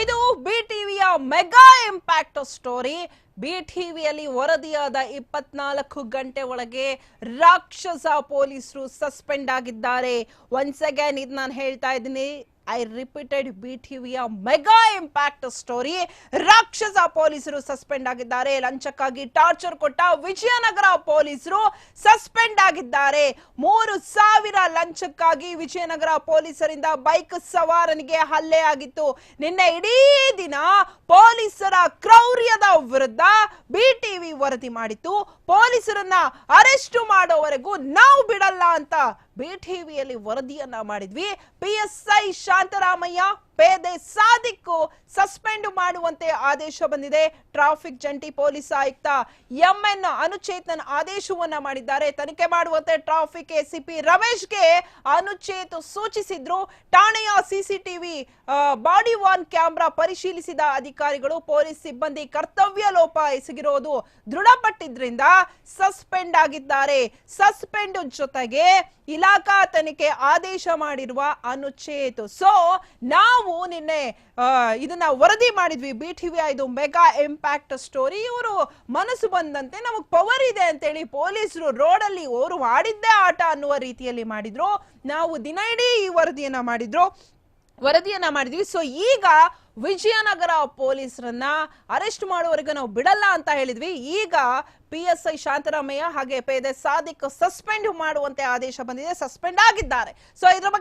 ಇದು ಬಿ ಟಿವಿಯ mega impact story. B ಟಿವಿಯಲ್ಲಿ ವರದಿಯಾದ ಇಪ್ಪತ್ನಾಲ್ಕು ಗಂಟೆ ಒಳಗೆ ರಾಕ್ಷಸ ಪೊಲೀಸರು ಸಸ್ಪೆಂಡ್ ಆಗಿದ್ದಾರೆ. ಒನ್ಸ್ ಅಗೇನ್ ಇದು ನಾನು ಹೇಳ್ತಾ ಇದ್ದೀನಿ. ಐ ರಿಪೀಟೆಡ್ ಬಿ ಟಿವಿಯ ಮೆಗಾ ಇಂಪ್ಯಾಕ್ಟ್ ಸ್ಟೋರಿ ರಾಕ್ಷಸ ಪೊಲೀಸರು ಸಸ್ಪೆಂಡ್ ಆಗಿದ್ದಾರೆ. ಲಂಚಕ್ಕಾಗಿ ಟಾರ್ಚರ್ ಕೊಟ್ಟ ವಿಜಯನಗರ ಪೊಲೀಸರು ಸಸ್ಪೆಂಡ್ ಆಗಿದ್ದಾರೆ. ಮೂರು ಸಾವಿರ ಲಂಚಕ್ಕಾಗಿ ವಿಜಯನಗರ ಪೊಲೀಸರಿಂದ ಬೈಕ್ ಸವಾರನಿಗೆ ಹಲ್ಲೆ ಆಗಿತ್ತು. ನಿನ್ನೆ ಇಡೀ ದಿನ ಪೊಲೀಸರ ಕ್ರೌರ್ಯದ ವಿರುದ್ಧ ಬಿ ಟಿವಿ ವರದಿ ಮಾಡಿತ್ತು. ಪೊಲೀಸರನ್ನ ಅರೆಸ್ಟ್ ಮಾಡೋವರೆಗೂ ನಾವು ಬಿಡಲ್ಲ ಅಂತ ಬಿ ಟಿವಿಯಲ್ಲಿ ವರದಿಯನ್ನ ಮಾಡಿದ್ವಿ. P S I Shantaramaiah. ಪೇದೆ ಸಾದಿಕ್ಕು ಸಸ್ಪೆಂಡ್ ಮಾಡುವಂತೆ ಆದೇಶ ಬಂದಿದೆ. ಟ್ರಾಫಿಕ್ ಜಂಟಿ ಪೊಲೀಸ್ ಆಯುಕ್ತ ಎಂಎನ್ ಅನುಚೇತನ್ ಆದೇಶವನ್ನ ಮಾಡಿದ್ದಾರೆ. ತನಿಖೆ ಮಾಡುವಂತೆ ಟ್ರಾಫಿಕ್ ಎಸಿಪಿ ರಮೇಶ್ಗೆ ಅನುಚೇತ್ ಸೂಚಿಸಿದ್ರು. ಠಾಣೆಯ ಸಿಸಿಟಿವಿ ಬಾಡಿ ವಾನ್ ಕ್ಯಾಮೆರಾ ಪರಿಶೀಲಿಸಿದ ಅಧಿಕಾರಿಗಳು ಪೊಲೀಸ್ ಸಿಬ್ಬಂದಿ ಕರ್ತವ್ಯ ಲೋಪ ಎಸಗಿರೋದು ದೃಢಪಟ್ಟಿದ್ರಿಂದ ಸಸ್ಪೆಂಡ್ ಆಗಿದ್ದಾರೆ. ಸಸ್ಪೆಂಡ್ ಜೊತೆಗೆ ಇಲಾಖಾ ತನಿಖೆ ಆದೇಶ ಮಾಡಿರುವ ಅನುಚೇತ್. ಸೊ ನಾವು ನಿನ್ನೆ ಇದನ್ನ ವರದಿ ಮಾಡಿದ್ವಿ. ಬಿ ಟಿವಿ ಇದು ಮೆಗಾ ಇಂಪ್ಯಾಕ್ಟ್ ಸ್ಟೋರಿ. ಇವರು ಮನಸ್ಸು ಬಂದಂತೆ ನಮಗ್ ಪವರ್ ಇದೆ ಅಂತೇಳಿ ಪೊಲೀಸರು ರೋಡಲ್ಲಿ ಅವರು ಆಡಿದ್ದೇ ಆಟ ಅನ್ನುವ ರೀತಿಯಲ್ಲಿ ಮಾಡಿದ್ರು. ನಾವು ದಿನ ಇಡೀ ಈ ವರದಿಯನ್ನ ಮಾಡಿದ್ರು. ವರದಿಯನ್ನ ಮಾಡಿದ್ವಿ. ಸೊ ಈಗ ವಿಜಯನಗರ ಪೊಲೀಸರನ್ನ ಅರೆಸ್ಟ್ ಮಾಡುವವರೆಗೂ ನಾವು ಬಿಡಲ್ಲ ಅಂತ ಹೇಳಿದ್ವಿ. ಈಗ ಪಿ ಎಸ್ ಐ ಶಾಂತರಾಮಯ್ಯ ಹಾಗೆ ಪೇದೆ ಸಾದಿಕ್ ಸಸ್ಪೆಂಡ್ ಮಾಡುವಂತೆ ಆದೇಶ ಬಂದಿದೆ. ಸಸ್ಪೆಂಡ್ ಆಗಿದ್ದಾರೆ. ಸೊ ಇದ್ರ ಬಗ್ಗೆ